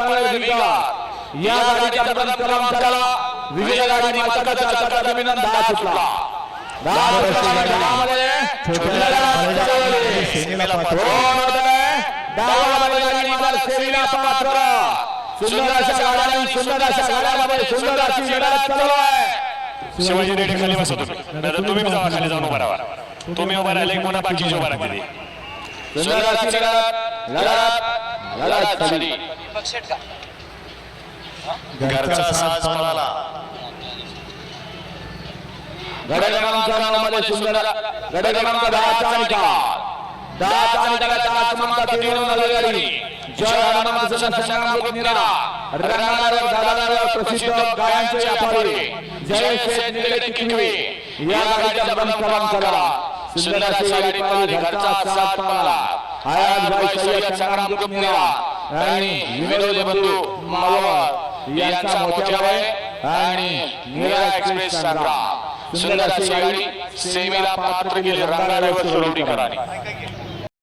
या गाडीच्या प्रथम क्रमांकाला विजय गाडी मालकाचा चालकाचा अभिनंदन दहा सुटला. दहा सुटला दहामध्ये छोट्या गाडीला चालवली. सेमीला पात्र. दोन होते. दहावा बैलगाडी मालक सेमीला पात्र सुंदर अशा गाड्यांनी सुंदर अशा गाड्यांमध्ये सुंदर अशी लढत चालू आहे. शिवाजी रेड्डी खाली बसा तुम्ही खाली जाऊन उभा राहा. तुम्ही उभा राहिले एक मोठा बाकीचे उभा राहते सुंदर अशी लढत लढत. लढत. झाली घरचा साज पळाला. गड क्रमांक सुंदर गड क्रमांक दहाचा निकाल दहाचा निकालाचा आज क्रमांक तीन गाडी. जय हनुमान सुंदर संग्राम गोविंदरा रंगावर दादावर प्रसिद्ध गायांचे व्यापारी. जय शेठ निलेश किनवे या गाडीच्या प्रथम क्रमांकाला सुंदर अशी गाडी पाहिली. घरचा साथ पाहिला. आयात भाई सय्यद संग्राम गोविंदरा आणि विनोद बंधू मावळ यांचा मोठ्या वय आणि मीरा एक्सप्रेस संग्राम सुंदर अशी गाडी सेवेला पात्र केली रंगारावर सुरवणी करानी